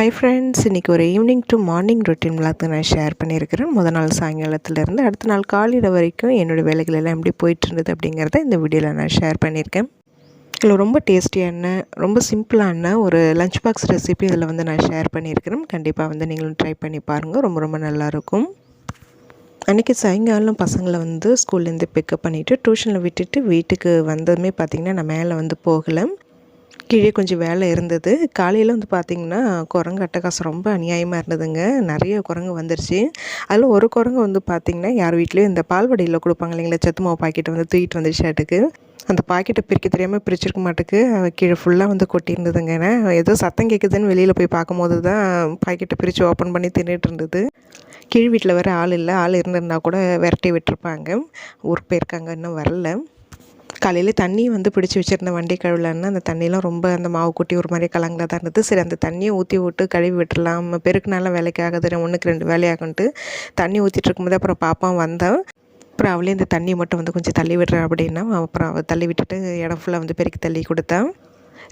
High friends இன்றைக்கி ஒரு evening to morning routine vlog நான் ஷேர் பண்ணியிருக்கிறேன். முதல் நாள் சாயங்காலத்துலேருந்து அடுத்த நாள் காலையில் வரைக்கும் என்னோடய வேலைகள் எல்லாம் எப்படி போயிட்டுருந்தது அப்படிங்கிறத இந்த வீடியோவில் நான் ஷேர் பண்ணியிருக்கேன். இதில் ரொம்ப டேஸ்டியான ரொம்ப சிம்பிளான ஒரு லஞ்ச் பாக்ஸ் ரெசிபி இதில் வந்து நான் ஷேர் பண்ணியிருக்கிறேன். கண்டிப்பாக வந்து நீங்களும் ட்ரை பண்ணி பாருங்கள் ரொம்ப ரொம்ப நல்லாயிருக்கும் அன்றைக்கி சாயங்காலம் பசங்களை வந்து ஸ்கூல்லேருந்து பிக்கப் பண்ணிவிட்டு டியூஷனில் விட்டுட்டு வீட்டுக்கு வந்ததுமே பார்த்திங்கன்னா நான் மேலே வந்து போகலை. கீழே கொஞ்சம் வேலை இருந்தது. காலையில் வந்து பார்த்திங்கன்னா குரங்கு அட்டகாசம் ரொம்ப அநியாயமாக இருந்ததுங்க. நிறைய குரங்கு வந்துருச்சு. அதில் ஒரு குரங்கு வந்து பார்த்திங்கன்னா யார் வீட்லேயும் இந்த பால்வடியில் கொடுப்பாங்க இல்லைங்களா? சத்து மாவு பாக்கெட்டை வந்து தூக்கிட்டு வந்துருச்சு ஆட்டுக்கு அந்த பாக்கெட்டை பிரிக்க தெரியாமல் பிரிச்சிருக்க மாட்டுக்கு. கீழே ஃபுல்லாக வந்து கொட்டியிருந்ததுங்க. ஏன்னா ஏதோ சத்தம் கேட்குதுன்னு வெளியில் போய் பார்க்கும்போது தான் பாக்கெட்டை பிரித்து ஓப்பன் பண்ணி தின்னுட்டு இருந்தது. கீழ் வீட்டில் வேறு ஆள் இல்லை. ஆள் இருந்திருந்தா கூட விரட்டி விட்டுருப்பாங்க. ஊருக்கு போயிருக்காங்க. இன்னும் வரல. காலையில் தண்ணி வந்து பிடிச்சி வச்சுருந்த வண்டி கழுவிலன்னு அந்த தண்ணியெலாம் ரொம்ப அந்த மாவு கொட்டி ஒரு மாதிரி கலங்களாக தான் இருந்தது. சரி அந்த தண்ணியை ஊற்றி விட்டு கழுவி விட்டுடலாம். பெருக்குனால வேலைக்கு ஆகுது. ஒன்றுக்கு ரெண்டு வேலையாகுன்ட்டு தண்ணி ஊற்றிட்டு இருக்கும்போது அப்புறம் பாப்பா வந்தேன் அப்புறம் அவளே இந்த தண்ணியை மட்டும் வந்து கொஞ்சம் தள்ளி விடுறேன் அப்படின்னா அப்புறம் அவள் தள்ளி விட்டுட்டு இடம் ஃபுல்லாக வந்து பெருக்கி தள்ளி கொடுத்தேன்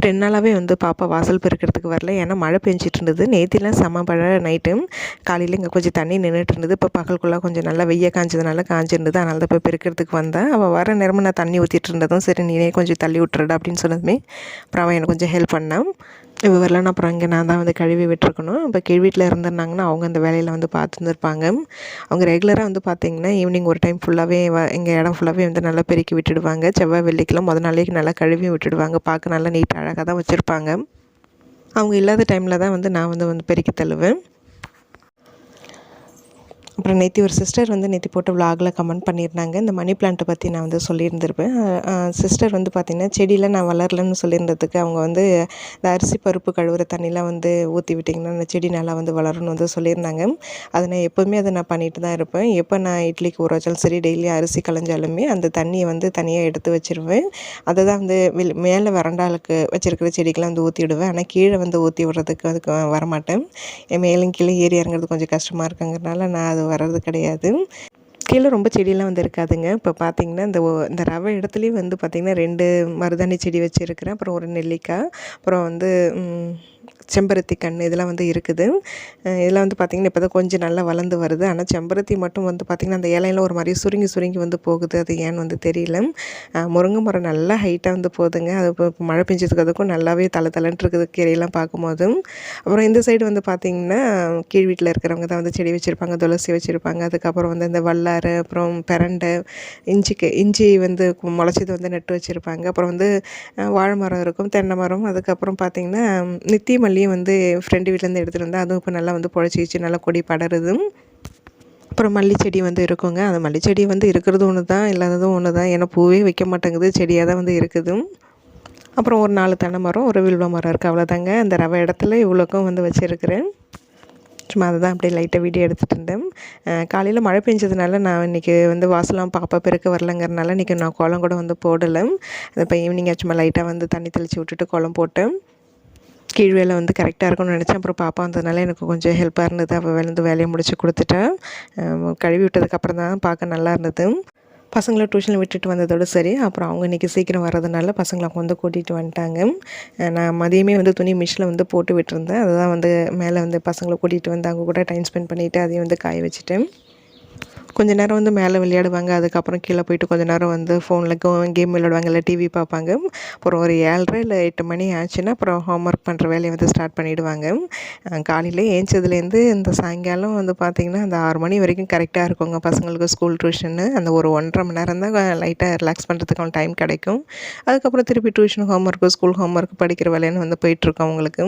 ரெண்டு நாளாகவே வந்து பாப்பா வாசல் பெருக்கிறதுக்கு வரல. ஏன்னா மழை பெஞ்சிட்டு இருந்தது நேத்திலாம் செம்ம மழை நைட்டு. காலையில் இங்கே கொஞ்சம் தண்ணி நின்றுட்டு இருந்தது இப்போ பகல்குள்ளே கொஞ்சம் நல்லா வெய்ய காஞ்சதுனால காஞ்சிருந்தது. அதனால தான் இப்போ பெருக்கிறதுக்கு வந்தேன். அவள் வர நேரமும் நான் தண்ணி ஊற்றிட்டு இருந்ததும் சரி நீனே கொஞ்சம் தள்ளி விட்டுறடா அப்படின்னு சொன்னதுமே அப்புறம் அவன் எனக்கு கொஞ்சம் ஹெல்ப் பண்ணான் இப்போ வரலன்னா அப்புறம் இங்கே நான் தான் வந்து கழுவி விட்டுருக்கணும். இப்போ கீழ் வீட்டில் இருந்திருந்தாங்கன்னா அவங்க அந்த வேலையில் வந்து பார்த்துருந்துருப்பாங்க அவங்க ரெகுலராக வந்து பார்த்திங்கன்னா ஈவினிங் ஒரு டைம் ஃபுல்லாகவே எங்கள் இடம் ஃபுல்லாகவே வந்து நல்லா பெருக்கி விட்டுடுவாங்க. செவ்வாய் வெள்ளிக்கெல்லாம் முத நாளைக்கு நல்லா கழுவி விட்டுடுவாங்க. பார்க்க நல்லா நீட்டாக அழகாக தான் வச்சுருப்பாங்க. அவங்க இல்லாத டைமில் தான் வந்து நான் வந்து வந்து பெருக்கி தள்ளுவேன். அப்புறம் நேற்று ஒரு சிஸ்டர் வந்து நேற்று போட்ட விலாகில் கமெண்ட் பண்ணியிருந்தாங்க. இந்த மணி பிளான்ட்டை பற்றி நான் வந்து சொல்லியிருந்திருப்பேன். சிஸ்டர் வந்து பார்த்திங்கன்னா செடியில் நான் வளரலன்னு சொல்லியிருந்ததுக்கு அவங்க வந்து இந்த அரிசி பருப்பு கழுவுற தண்ணிலாம் வந்து ஊற்றி விட்டிங்கன்னா அந்த செடி நல்லா வந்து வளரும்னு வந்து சொல்லியிருந்தாங்க. அதை நான் எப்போவுமே அதை நான் பண்ணிட்டு தான் இருப்பேன். எப்போ நான் இட்லிக்கு ஊற வச்சாலும் சரி டெய்லி அரிசி களைஞ்சாலுமே அந்த தண்ணியை வந்து தனியாக எடுத்து வச்சுருவேன். அதை தான் வந்து வெளி மேலே வறண்டாளுக்கு வச்சுருக்கிற செடிக்கெலாம் வந்து ஊற்றி விடுவேன். ஆனால் கீழே வந்து ஊற்றி விடுறதுக்கு அதுக்கு வரமாட்டேன். என் மேலும் கீழே ஏறி இறங்குறது கொஞ்சம் கஷ்டமாக இருக்குங்கிறனால நான் அது வர்றது கிடையாது. கீழே ரொம்ப செடியெல்லாம் வந்து இருக்காதுங்க. இப்போ பார்த்தீங்கன்னா இந்த இந்த ரவை இடத்துலையும் வந்து பார்த்திங்கன்னா ரெண்டு மருதாணி செடி வச்சுருக்கிறேன். அப்புறம் ஒரு நெல்லிக்காய். அப்புறம் வந்து செம்பருத்தி கன்று இதெல்லாம் வந்து இருக்குது. இதெல்லாம் வந்து பார்த்திங்கன்னா இப்போ தான் கொஞ்சம் நல்லா வளர்ந்து வருது. ஆனால் செம்பருத்தி மட்டும் வந்து பார்த்திங்கன்னா அந்த இலையில ஒரு மாதிரி சுருங்கி சுருங்கி வந்து போகுது. அது ஏன்னு வந்து தெரியல. முருங்கை மரம் நல்லா ஹைட்டாக வந்து போகுதுங்க. அது இப்போ மழை பெஞ்சதுக்கு அதுக்கும் நல்லாவே தலை தலைன்ட்டு இருக்குது கீரையெல்லாம் பார்க்கும்போதும் அப்புறம் இந்த சைடு வந்து பார்த்திங்கன்னா கீழ் வீட்டில் இருக்கிறவங்க தான் வந்து செடி வச்சுருப்பாங்க துளசி வச்சுருப்பாங்க. அதுக்கப்புறம் வந்து இந்த வல்லாறு அப்புறம் பெரண்டை இஞ்சிக்கு இஞ்சி வந்து முளைச்சது வந்து நட்டு வச்சுருப்பாங்க. அப்புறம் வந்து வாழை மரம் இருக்கும் தென்னை மரம். அதுக்கப்புறம் பார்த்திங்கன்னா நித்திய மல்லியும் வந்து ஃப்ரெண்டு வீட்டிலேருந்து எடுத்துகிட்டு வந்தால் அதுவும் இப்போ நல்லா வந்து பொழைச்சிச்சு நல்லா கொடி படருதும் அப்புறம் மல்லி செடி வந்து இருக்குங்க. அந்த மல்லி செடி வந்து இருக்கிறது ஒன்று தான் இல்லாததும் ஒன்று தான் ஏன்னா பூவே வைக்க மாட்டேங்குது செடியாக தான் வந்து இருக்குது அப்புறம் ஒரு நாலு தென்னை மரம் ஒரு வில்வ மரம் இருக்குது அவ்வளோதாங்க அந்த ரவை இடத்துல இவ்வளோக்கும் வந்து வச்சுருக்கிறேன். சும்மா அதை தான் அப்படியே லைட்டாக வீடியோ எடுத்துகிட்டு இருந்தேன். காலையில் மழை பெஞ்சதுனால நான் இன்றைக்கி வந்து வாசலாம் பாப்பா பெருக்க வரலங்கிறனால இன்றைக்கி நான் குளம் கூட வந்து போடலை. இப்போ ஈவினிங் சும்மா லைட்டாக வந்து தண்ணி தெளித்து விட்டுட்டு குளம் போட்டேன். கீழ் வேலை வந்து கரெக்டாக இருக்கும்னு நினச்சேன். அப்புறம் பாப்பா வந்ததுனால எனக்கு கொஞ்சம் ஹெல்ப்பாக இருந்தது. அவள் வந்து வேலையை முடிச்சு கொடுத்துட்டேன் கழுவி விட்டதுக்கப்புறம் தான் பார்க்க நல்லா இருந்தது. பசங்களை டியூஷனில் விட்டுட்டு வந்ததோடு சரி. அப்புறம் அவங்க இன்றைக்கி சீக்கிரம் வர்றதுனால பசங்களை அவங்க வந்து கூட்டிகிட்டு வந்துட்டாங்க. நான் மதியமே வந்து துணி மிஷினில் வந்து போட்டு விட்டுருந்தேன். அதுதான் வந்து மேலே வந்து பசங்களை கூட்டிகிட்டு வந்து அவங்க கூட டைம் ஸ்பெண்ட் பண்ணிவிட்டு அதையும் வந்து காய வச்சுட்டேன். கொஞ்ச நேரம் வந்து மேலே விளையாடுவாங்க. அதுக்கப்புறம் கீழே போயிட்டு கொஞ்ச நேரம் வந்து ஃபோனில் கேம் விளையாடுவாங்க. இல்லை டிவி பார்ப்பாங்க. அப்புறம் ஒரு ஏழரை இல்லை எட்டு மணி ஆச்சுன்னா அப்புறம் ஹோம் ஒர்க் பண்ணுற வேலையை வந்து ஸ்டார்ட் பண்ணிவிடுவாங்க காலையில் ஏஞ்சதுலேருந்து இந்த சாயங்காலம் வந்து பார்த்திங்கன்னா அந்த ஆறு மணி வரைக்கும் கரெக்டாக இருக்குங்க. பசங்களுக்கு ஸ்கூல் டியூஷனு அந்த ஒரு ஒன்றரை மணி நேரம் தான் லைட்டாக ரிலாக்ஸ் பண்ணுறதுக்கான டைம் கிடைக்கும். அதுக்கப்புறம் திருப்பி tuition home work school home work படிக்கிற வேலைன்னு வந்து போயிட்டுருக்கோம் அவங்களுக்கு.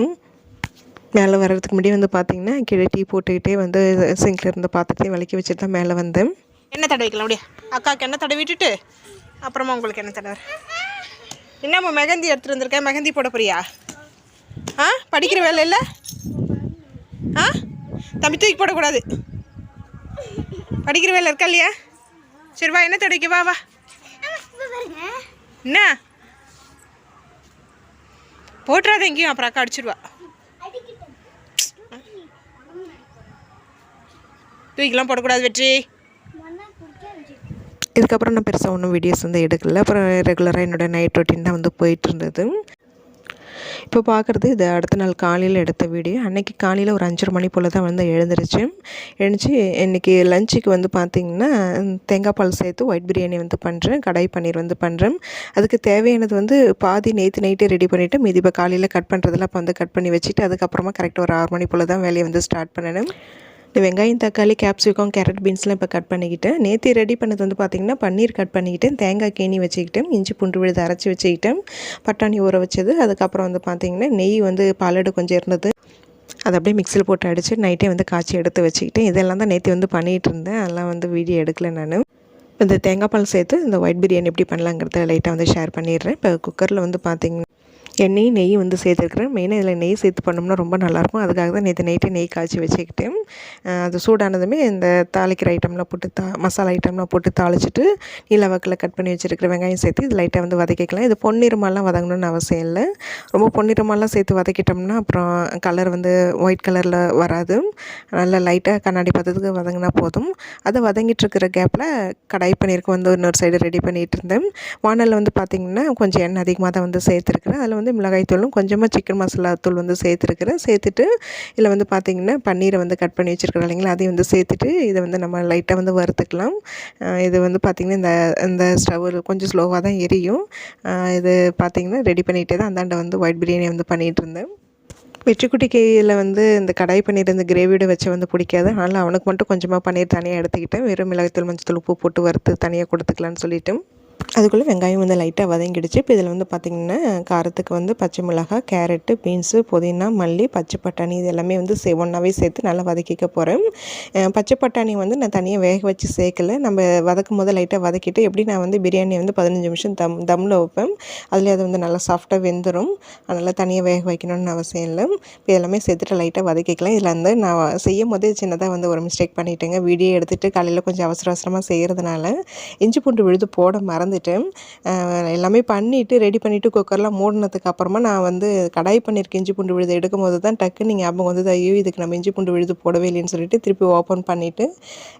மேலே வர்றதுக்கு முன்னாடி வந்து பார்த்திங்கன்னா கீழே டீ போட்டுக்கிட்டே வந்து சிங்கில் இருந்த பாத்திரத்தையும் விளக்கி வச்சுட்டு தான் மேலே வந்தேன் என்ன தடவிக்கலாம் அப்படியே? அக்காவுக்கு என்ன தடவிட்டுட்டு விட்டுட்டு அப்புறமா உங்களுக்கு என்ன தடவை? என்னம்மா மெகந்தி எடுத்துகிட்டு வந்திருக்கேன் மெகந்தி போட போறியா? ஆ? படிக்கிற வேலை இல்லை? ஆ? தம்பி தூக்கி போடக்கூடாது. படிக்கிற வேலை இருக்கா இல்லையா? சரி வா என்ன தடவிக்க வா வா. என்ன? போட்டுறாத எங்கேயும் அப்புறம் அக்கா அடிச்சிடுவா தூக்கிலாம் போடக்கூடாது வெற்றி. இதுக்கப்புறம் நான் பெருசாக ஒன்றும் வீடியோஸ் வந்து எடுக்கல. அப்புறம் ரெகுலராக என்னோடய நைட் ரொட்டீன் தான் வந்து போயிட்டு இருந்தது. இப்போ பார்க்குறது இது அடுத்த நாள் காலையில் எடுத்த வீடியோ அன்றைக்கி காலையில் ஒரு அஞ்சரை மணி போல் தான் வந்து எழுந்துருச்சு. எழுந்துச்சு இன்றைக்கி லஞ்சுக்கு வந்து பார்த்திங்கன்னா தேங்காய் பால் சேர்த்து ஒயிட் பிரியாணி வந்து பண்ணுறேன் கடாய் பன்னீர் வந்து பண்ணுறேன் அதுக்கு தேவையானது வந்து பாதி நேற்று நைட்டே ரெடி பண்ணிவிட்டு மீதி இப்போ காலையில் கட் பண்ணுறதெல்லாம் இப்போ வந்து கட் பண்ணி வச்சுட்டு அதுக்கப்புறமா கரெக்டாக ஒரு ஆறு மணி போல் தான் வேலையை வந்து ஸ்டார்ட் பண்ணணும். இந்த வெங்காயம் தக்காளி கேப்சிகம் கேரட் பீன்ஸ்லாம் இப்போ கட் பண்ணிக்கிட்டேன். நேற்று ரெடி பண்ணது வந்து பார்த்திங்கன்னா பன்னீர் கட் பண்ணிக்கிட்டேன். தேங்காய் கேணி வச்சுக்கிட்டேன். இஞ்சி பூண்டு விழுது அரைச்சி வச்சுக்கிட்டேன். பட்டாணி ஊற வச்சது. அதுக்கப்புறம் வந்து பார்த்திங்கன்னா நெய் வந்து பாலடு கொஞ்சம் இருந்தது. அதை அப்படியே மிக்சியில் போட்டு அடித்து நைட்டே வந்து காய்ச்சி எடுத்து வச்சுக்கிட்டேன். இதெல்லாம் தான் நேற்று வந்து பண்ணிகிட்டு இருந்தேன். அதெல்லாம் வந்து வீடியோ எடுக்கல நான். இந்த தேங்காய் பால் சேர்த்து இந்த ஒயிட் பிரியாணி எப்படி பண்ணலாங்கிறத லைட்டாக வந்து ஷேர் பண்ணிடுறேன். இப்போ குக்கரில் வந்து பார்த்திங்கன்னா எண்ணெயும் நெய்யும் வந்து சேர்த்துருக்குறேன். மெயினாக இதில் நெய் சேர்த்து பண்ணோம்னா ரொம்ப நல்லாயிருக்கும். அதுக்காக தான் நேற்று நைட்டே நெய் காய்ச்சி வச்சுக்கிட்டேன் அது சூடானதுமே இந்த தாளிக்கிற ஐட்டம்லாம் போட்டு தா மசாலா ஐட்டம்லாம் போட்டு தாளிச்சிட்டு நீலவாக்கில் கட் பண்ணி வச்சுருக்கிற வெங்காயம் சேர்த்து இது லைட்டாக வந்து வதக்கிக்கலாம். இது பொன்னிறமாலாம் வதங்கணும்னு அவசியம் இல்லை. ரொம்ப பொன்னிறமாலாம் சேர்த்து வதக்கிட்டோம்னா அப்புறம் கலர் வந்து ஒயிட் கலரில் வராது. நல்லா லைட்டாக கண்ணாடி பார்த்ததுக்கு வதங்கினா போதும். அதை வதங்கிட்டுருக்கிற கேப்பில் கடாய் பன்னீருக்கு வந்து இன்னொரு சைடு ரெடி பண்ணிகிட்டு இருந்தேன். வானலில் வந்து பார்த்திங்கன்னா கொஞ்சம் எண்ணெய் அதிகமாக தான் வந்து சேர்த்துருக்குறேன். அதில் வந்து மிளகாய் தூளும் கொஞ்சமாக சிக்கன் மசாலா தூள் வந்து சேர்த்துருக்குறேன். சேர்த்துட்டு இதில் வந்து பார்த்திங்கன்னா பன்னீரை வந்து கட் பண்ணி வச்சுருக்கிறோம் இல்லைங்களா? அதையும் வந்து சேர்த்துட்டு இதை வந்து நம்ம லைட்டாக வந்து வறுத்துக்கலாம். இது வந்து பார்த்திங்கன்னா இந்த இந்த ஸ்டவ் கொஞ்சம் ஸ்லோவாக தான் எரியும். இது பார்த்திங்கன்னா ரெடி பண்ணிகிட்டே தான் அந்தாண்ட வந்து ஒயிட் பிரியாணி வந்து பண்ணிகிட்டு இருந்தேன். வெற்றிக்குட்டி கையில் வந்து இந்த கடாய் பன்னீர் இந்த கிரேவியோட வச்சு வந்து பிடிக்காது. அதனால் அவனுக்கு மட்டும் கொஞ்சமாக பன்னீர் தனியாக எடுத்துக்கிட்டேன். வெறும் மிளகாய்த்தூள் மஞ்சத்தூள் உப்பு போட்டு வறுத்து தனியாக கொடுத்துக்கலான்னு சொல்லிவிட்டு அதுக்குள்ளே வெங்காயம் வந்து லைட்டாக வதங்கிடுச்சு. இப்போ இதில் வந்து பார்த்திங்கன்னா காரத்துக்கு வந்து பச்சை மிளகாய் கேரட்டு பீன்ஸு புதினா மல்லி பச்சை பட்டாணி இது எல்லாமே வந்து சே ஒன்றாவே சேர்த்து நல்லா வதக்கிக்க போகிறேன் பச்சை பட்டாணி வந்து நான் தனியாக வேக வச்சு சேர்க்கல. நம்ம வதக்கும் போது லைட்டாக வதக்கிட்டு எப்படி நான் வந்து பிரியாணி வந்து பதினஞ்சு நிமிஷம் தம் தம்மில் வைப்பேன். அதில் அது வந்து நல்லா சாஃப்டாக வெந்துடும் அதனால் தனியாக வேக வைக்கணும்னு அவசியம் இல்லை. இப்போ எல்லாமே சேர்த்துட்டு லைட்டாக வதக்கிக்கலாம். இதில் வந்து நான் செய்யும் போதே சின்னதாக வந்து ஒரு மிஸ்டேக் பண்ணிட்டேங்க. வீடியோ எடுத்துகிட்டு காலையில் கொஞ்சம் அவசர அவசரமாக செய்கிறதுனால இஞ்சி பூண்டு விழுது போட மறந்து அஹ் எல்லாமே பண்ணிவிட்டு ரெடி பண்ணிவிட்டு குக்கர்லாம் மூடினதுக்கு அப்புறமா நான் வந்து கடாய் பண்ணியிருக்கேன் இஞ்சி பூண்டு விழுது எடுக்கும் போது தான் டக்குன்னு நீங்கள் ஞாபகம் வந்தது ஐயோ இதுக்கு நம்ம இஞ்சி பூண்டு விழுது போடவே இல்லைன்னு சொல்லிட்டு திருப்பி ஓப்பன் பண்ணிவிட்டு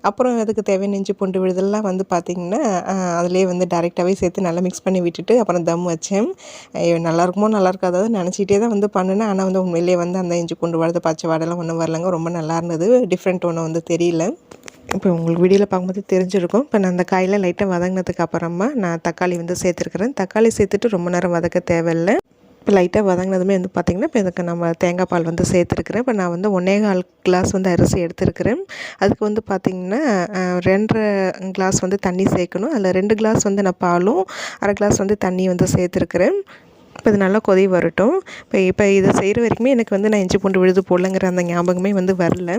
அப்புறம் அதுக்கு தேவையான இஞ்சி பூண்டு விழுதெல்லாம் வந்து பார்த்திங்கன்னா அதிலே வந்து டேரெக்டாகவே சேர்த்து நல்லா மிக்ஸ் பண்ணி விட்டுட்டு அப்புறம் தம் வச்சேன். ஐயோ நல்லா இருக்குமோ நல்லா இருக்காதோ நினச்சிட்டே தான் வந்து பண்ணினேன். ஆனால் வந்து உண்மையிலேயே வந்து அந்த இஞ்சி பூண்டு விழுது பச்சை வாடெல்லாம் ஒன்றும் வரலங்க. ரொம்ப நல்லா இருந்தது. டிஃப்ரெண்ட் ஒன்று வந்து தெரியல. இப்போ உங்களுக்கு வீடியோவில் பார்க்கும்போது தெரிஞ்சிருக்கும். இப்போ நான் அந்த காயில் லைட்டாக வதங்கினதுக்கு அப்புறமா நான் தக்காளி வந்து சேர்த்துருக்குறேன். தக்காளி சேர்த்துட்டு ரொம்ப நேரம் வதக்க தேவையில்லை. இப்போ லைட்டாக வதங்கினதுமே வந்து பார்த்திங்கன்னா இப்போ இதுக்கு நம்ம தேங்காய் பால் வந்து சேர்த்துருக்குறேன். இப்போ நான் வந்து ஒன்றே கால் கிளாஸ் வந்து அரிசி எடுத்துருக்கிறேன். அதுக்கு வந்து பார்த்திங்கன்னா ரெண்டரை கிளாஸ் வந்து தண்ணி சேர்க்கணும். அதில் ரெண்டு கிளாஸ் வந்து நான் பாலும் அரை கிளாஸ் வந்து தண்ணி வந்து சேர்த்துருக்குறேன். இப்போ இது நல்லா கொதி வரட்டும். இப்போ இப்போ இதை செய்கிற வரைக்குமே எனக்கு வந்து நான் இஞ்சி பூண்டு விழுது போடலங்கிற அந்த ஞாபகமே வந்து வரல.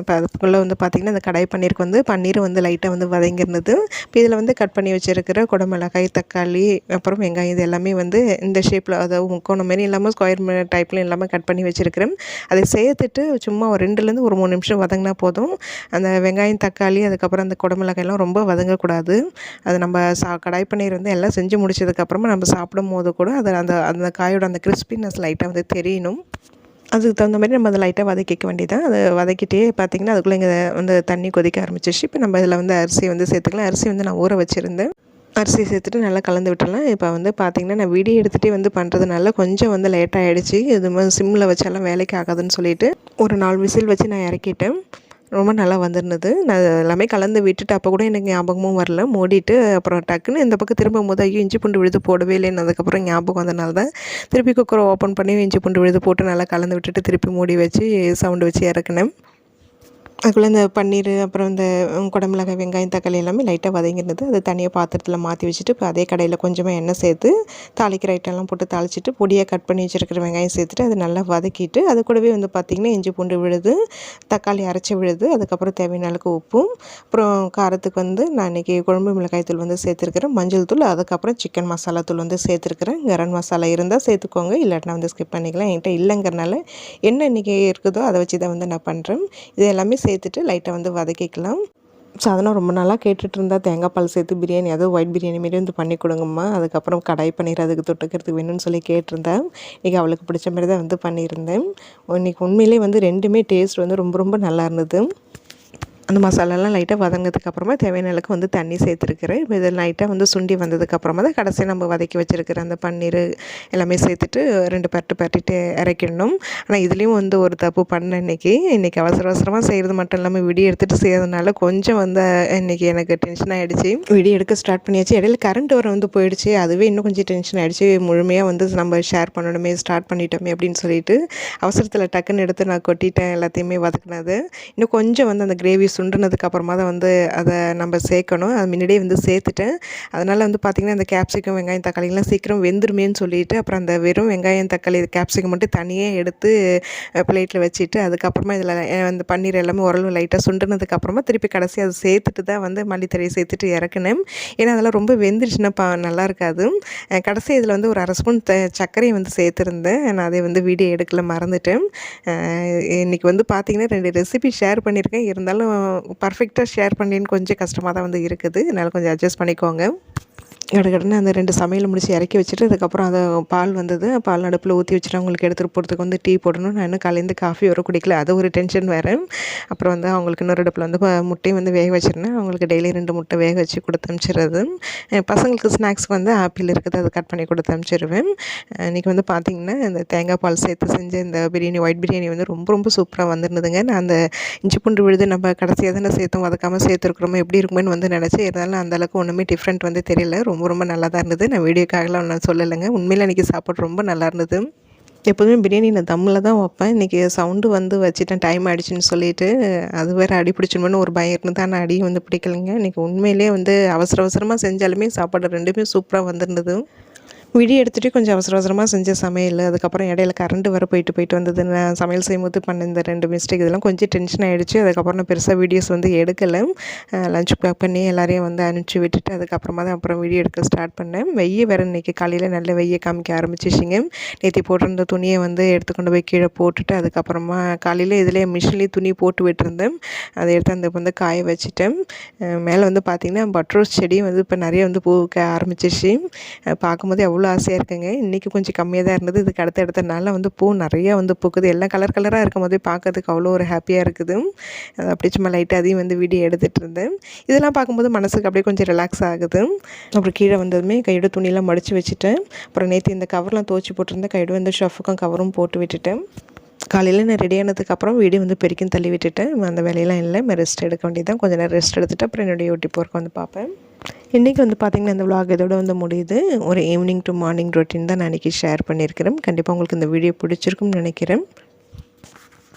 இப்போ அதுக்குள்ளே வந்து பார்த்திங்கன்னா இந்த கடாய் பன்னீருக்கு வந்து பன்னீர் வந்து லைட்டாக வந்து வதங்கிருந்தது. இப்போ இதில் வந்து கட் பண்ணி வச்சுருக்கிற குடமிளகாய் தக்காளி அப்புறம் வெங்காயம் இது எல்லாமே வந்து இந்த ஷேப்பில் அதாவது முக்கோணம் மாரி இல்லாமல் ஸ்கொயர் டைப்பில் இல்லாமல் கட் பண்ணி வச்சுருக்கிறேன். அதை சேர்த்துட்டு சும்மா ஒரு ரெண்டுலேருந்து ஒரு மூணு நிமிஷம் வதங்கினா போதும். அந்த வெங்காயம் தக்காளி அதுக்கப்புறம் அந்த குடமிளகாயெல்லாம் ரொம்ப வதங்கக்கூடாது. அது நம்ம சா கடாய் பன்னீர் வந்து எல்லாம் செஞ்சு முடிச்சதுக்கப்புறமா நம்ம சாப்பிடும் போது கூட அது அந்த அந்த காயோட அந்த கிறிஸ்பினஸ் லைட்டாக வந்து தெரியணும். அதுக்கு தகுந்த மாதிரி நம்ம அதை லைட்டாக வதக்கிக்க வேண்டியதான் அதை வதக்கிட்டே பார்த்திங்கன்னா அதுக்குள்ளே இங்கே வந்து தண்ணி கொதிக்க ஆரம்பிச்சிச்சு இப்போ நம்ம இதில் வந்து அரிசி வந்து சேர்த்துக்கலாம். அரிசி வந்து நான் ஊற வச்சுருந்தேன். அரிசி சேர்த்துட்டு நல்லா கலந்து விட்டுறலாம் இப்போ வந்து பார்த்திங்கன்னா நான் வீடியோ எடுத்துகிட்டே வந்து பண்ணுறதுனால கொஞ்சம் வந்து லேட்டாக ஆகிடுச்சு இது மாதிரி சிம்மில் வச்சாலாம் வேலைக்கு ஆகாதுன்னு சொல்லிட்டு ஒரு நாலு விசில் வச்சு நான் இறக்கிட்டேன். ரொம்ப நல்லா வந்திருந்தது. நான் எல்லாமே கலந்து விட்டுட்டு அப்போ கூட எனக்கு ஞாபகமும் வரல. மூடிட்டு அப்புறம் டக்குன்னு இந்த பக்கம் திரும்பும் போது ஐயோ இஞ்சி பூண்டு விழுது போடவே இல்லைன்னு அதுக்கப்புறம் ஞாபகம் வந்தனால தான் திருப்பி குக்கரை ஓப்பன் பண்ணி இஞ்சி பூண்டு விழுது போட்டு நல்லா கலந்து விட்டுட்டு திருப்பி மூடி வச்சு சவுண்டு வச்சு இறக்குனேன். அதுக்குள்ளே இந்த பன்னீர் அப்புறம் இந்த குடமிளகாய் வெங்காயம் தக்காளி எல்லாமே லைட்டாக வதங்கினது அதை தனியாக பாத்திரத்தில் மாற்றி வச்சுட்டு இப்போ அதே கடையில் கொஞ்சமாக எண்ணெய் சேர்த்து தாளிக்கிற ஐட்டம்லாம் போட்டு தாளிச்சிட்டு பொடியாக கட் பண்ணி வச்சுருக்கிற வெங்காயம் சேர்த்துட்டு அது நல்லா வதக்கிட்டு அது கூடவே வந்து பார்த்திங்கன்னா இஞ்சி பூண்டு விழுது தக்காளி அரைச்சி விழுது அதுக்கப்புறம் தேவையான அளவுக்கு உப்பும் அப்புறம் காரத்துக்கு வந்து நான் இன்றைக்கி குழம்பு மிளகாய் தூள் வந்து சேர்த்துருக்கிறேன். மஞ்சள் தூள் அதுக்கப்புறம் சிக்கன் மசாலா தூள் வந்து சேர்த்துருக்கிறேன். கரம் மசாலா இருந்தால் சேர்த்துக்கோங்க. இல்லாட்டினா வந்து ஸ்கிப் பண்ணிக்கலாம். என்கிட்ட இல்லைங்கிறனால என்ன இன்றைக்கி இருக்குதோ அதை வச்சு தான் வந்து நான் பண்ணுறேன் இது எல்லாமே சேர்த்துட்டு லைட்டாக வந்து வதக்கிக்கலாம். சாதனம் ரொம்ப நாளாக கேட்டுட்டு இருந்தா தேங்காய் பால் சேர்த்து பிரியாணி அதுவும் ஒயிட் பிரியாணி மாரி வந்து பண்ணி கொடுங்கம்மா. அதுக்கப்புறம் கடாய் பன்னீர் அதுக்கு தொட்டுக்கிறதுக்கு வேணும்னு சொல்லி கேட்டிருந்தேன். இன்றைக்கி அவளுக்கு பிடிச்ச மாதிரி தான் வந்து பண்ணியிருந்தேன். இன்றைக்கி உண்மையிலே வந்து ரெண்டுமே டேஸ்ட் வந்து ரொம்ப ரொம்ப நல்லா இருந்தது. அந்த மசாலாலாம் லைட்டாக வதங்கினதுக்கு அப்புறமா தேவையான அளவுக்கு வந்து தண்ணி சேர்த்துருக்குறேன். இப்போ இது லைட்டாக வந்து சுண்டி வந்ததுக்கப்புறமா தான் கடைசியாக நம்ம வதக்கி வச்சுருக்கிற அந்த பன்னீர் எல்லாமே சேர்த்துட்டு ரெண்டு பரட்டு பரட்டிட்டு இறக்கிடணும் ஆனால் இதுலேயும் வந்து ஒரு தப்பு பண்ணேன் இன்றைக்கி இன்றைக்கி அவசர அவசரமாக செய்கிறது மட்டும் இல்லாமல் விடிய எடுத்துகிட்டு செய்யறதுனால கொஞ்சம் வந்து இன்றைக்கி எனக்கு டென்ஷன் ஆகிடுச்சு விடிய எடுக்க ஸ்டார்ட் பண்ணியாச்சு. இடையில கரண்ட் வர வந்து போயிடுச்சு. அதுவே இன்னும் கொஞ்சம் டென்ஷன் ஆகிடுச்சு முழுமையாக வந்து நம்ம ஷேர் பண்ணணுமே ஸ்டார்ட் பண்ணிட்டோமே அப்படின்னு சொல்லிட்டு அவசரத்தில் டக்குன்னு எடுத்து நான் கொட்டிட்டேன் எல்லாத்தையுமே வதக்குனது. இன்னும் கொஞ்சம் வந்து அந்த கிரேவி சுண்டுனதுக்கு அப்புறமா தான் வந்து அதை நம்ம சேர்க்கணும். அது முன்னாடியே வந்து சேர்த்துட்டேன். அதனால் வந்து பார்த்திங்கன்னா அந்த கேப்சிகம் வெங்காயம் தக்காளிலாம் சீக்கிரம் வெந்துருமேன்னு சொல்லிட்டு அப்புறம் அந்த வெறும் வெங்காயம் தக்காளி கேப்சிகம் மட்டும் தனியாக எடுத்து பிளேட்டில் வச்சுட்டு அதுக்கப்புறமா இதில் அந்த பன்னீர் எல்லாமே உரல் லைட்டாக சுண்டுனதுக்கு அப்புறமா திருப்பி கடைசி அதை சேர்த்துட்டு தான் வந்து மல்லித்தரையை சேர்த்துட்டு இறக்குனேன். ஏன்னா அதெல்லாம் ரொம்ப வெந்துருச்சுன்னா பா நல்லா இருக்காது. கடைசி இதில் வந்து ஒரு அரை ஸ்பூன் த சர்க்கரையை வந்து சேர்த்துருந்தேன். நான் அதை வந்து வீடியோ எடுக்கல மறந்துட்டேன். இன்றைக்கி வந்து பார்த்திங்கன்னா ரெண்டு ரெசிபி ஷேர் பண்ணியிருக்கேன். இருந்தாலும் பர்ஃபெக்டாக ஷேர் பண்ணின்னு கொஞ்சம் கஷ்டமாக தான் வந்து இருக்குது. அதனால் கொஞ்சம் அட்ஜஸ்ட் பண்ணிக்கோங்க. கடகடன்னு அந்த ரெண்டு சமையல் முடிச்சு இறக்கி வச்சுட்டு அதுக்கப்புறம் அதை பால் வந்தது. பால் அடுப்பில் ஊற்றி வச்சுட்டு அவங்களுக்கு எடுத்துகிட்டு போகிறதுக்கு வந்து டீ போடணும். நான் இன்னும் காலையிலேருந்து காஃபி வர குடிக்கல. அது ஒரு டென்ஷன் வேறு. அப்புறம் வந்து அவங்களுக்கு இன்னொரு அடுப்பில் வந்து முட்டையும் வந்து வேக வச்சிருந்தேன். அவங்களுக்கு டெய்லி ரெண்டு முட்டை வேக வச்சு கொடுத்து அனுப்பிச்சிடுறது பசங்களுக்கு ஸ்நாக்ஸ்க்கு வந்து ஆப்பிள் இருக்குது. அதை கட் பண்ணி கொடுத்து அனுப்பிச்சிடுவேன் இன்றைக்கி வந்து பார்த்திங்கன்னா இந்த தேங்காய் பால் சேர்த்து செஞ்ச இந்த பிரியாணி ஒயிட் பிரியாணி வந்து ரொம்ப ரொம்ப சூப்பராக வந்திருந்ததுங்க. நான் அந்த இஞ்சி பூண்டு விழுது நம்ம கடைசியாக தானே சேர்த்தோம். வதக்காமல் சேர்த்துருக்குறோமோ எப்படி இருக்குமேன்னு வந்து நினச்சி இருந்தாலும் அந்தளவுக்கு ஒன்றுமே டிஃப்ரெண்ட் வந்து தெரியல. ரொம்ப ரொம்ப நல்லா தான் இருந்தது. நான் வீடியோக்காகலாம் நான் சொல்லலைங்க. உண்மையில் இன்றைக்கி சாப்பாடு ரொம்ப நல்லா இருந்தது. எப்போதுமே பிரியாணி நான் தம்மில் தான் வைப்பேன். இன்றைக்கி சவுண்டு வந்து வச்சுட்டேன். டைம் ஆகிடுச்சின்னு சொல்லிட்டு அது வேறு அடி பிடிச்சிடுமோன்னு ஒரு பயம் இருந்து தான் நான் அடியும் வந்து பிடிக்கலைங்க. இன்றைக்கி உண்மையிலேயே வந்து அவசர அவசரமாக செஞ்சாலுமே சாப்பாடு ரெண்டுமே சூப்பராக வந்திருந்தது. விடி எடுத்துகிட்டு கொஞ்சம் அவசர அவசரமாக செஞ்ச சமையல் அதுக்கப்புறம் இடையில கரண்ட் வர போயிட்டு போயிட்டு வந்தது. நான் சமையல் செய்யும்போது பண்ண இந்த ரெண்டு மிஸ்டேக் இதெல்லாம் கொஞ்சம் டென்ஷன் ஆகிடுச்சு அதுக்கப்புறம் நான் பெருசாக வீடியோஸ் வந்து எடுக்கலை. லஞ்ச் பேக் பண்ணி எல்லாரையும் வந்து அனுப்பிச்சி விட்டுட்டு அதுக்கப்புறமா தான் அப்புறம் வீடியோ எடுக்க ஸ்டார்ட் பண்ணேன். வெய்ய வேறு இன்றைக்கி காலையில் நல்ல வெய்ய காமிக்க ஆரம்பிச்சிச்சிங்க. நேற்று போட்டிருந்த துணியை வந்து எடுத்து கொண்டு போய் கீழே போட்டுட்டு அதுக்கப்புறமா காலையில் இதிலே மிஷின்லேயே துணி போட்டு விட்டுருந்தேன். அதை எடுத்து அந்த வந்து காய வச்சுட்டேன். மேலே வந்து பார்த்திங்கன்னா பட்ரோஸ் செடியும் வந்து இப்போ நிறைய வந்து பூக்க ஆரம்பிச்சிச்சு. பார்க்கும்போது எவ்வளோ அவ்வளோ ஆசையாக இருக்குங்க. இன்றைக்கி கொஞ்சம் கம்மியாக தான் இருந்தது. இதுக்கு அடுத்த அடுத்த நாளில் வந்து பூ நிறையா வந்து பூக்குது. எல்லாம் கலர் கலராக இருக்கும் போதே பார்க்கறதுக்கு அவ்வளோ ஒரு ஹாப்பியாக இருக்குது. அது அப்படியே சும்மா லைட்டாக அதையும் வந்து வீடியோ எடுத்துகிட்டு இருந்தேன். இதெல்லாம் பார்க்கும்போது மனசுக்கு அப்படியே கொஞ்சம் ரிலாக்ஸ் ஆகுது. அப்புறம் கீழே வந்ததுமே கையோட துணியெல்லாம் மடித்து வச்சுட்டேன். அப்புறம் நேற்று இந்த கவர்லாம் துவச்சி போட்டிருந்தேன் கையோட வந்து ஷஃபுக்கும் கவரும் போட்டு விட்டுட்டேன். காலையில் நான் ரெடி ஆனதுக்கப்புறம் வீடியோ வந்து பெருக்கின்னு தள்ளி விட்டுட்டேன். அந்த வேலையெல்லாம் இல்லை. ரெஸ்ட் எடுக்க வேண்டியதான் கொஞ்சம் நேரம் ரெஸ்ட் எடுத்துட்டு அப்புறம் என்னுடைய யூடியூப் ஒர்க் வந்து பார்ப்பேன். இன்றைக்கி வந்து பார்த்திங்கன்னா இந்த vlog இதோட வந்து முடியுது. ஒரு ஈவினிங் டு மார்னிங் ரொட்டீன் தான் நான் இன்றைக்கி ஷேர் பண்ணியிருக்கிறேன். கண்டிப்பாக உங்களுக்கு இந்த வீடியோ பிடிச்சிருக்கும்னு நினைக்கிறேன்.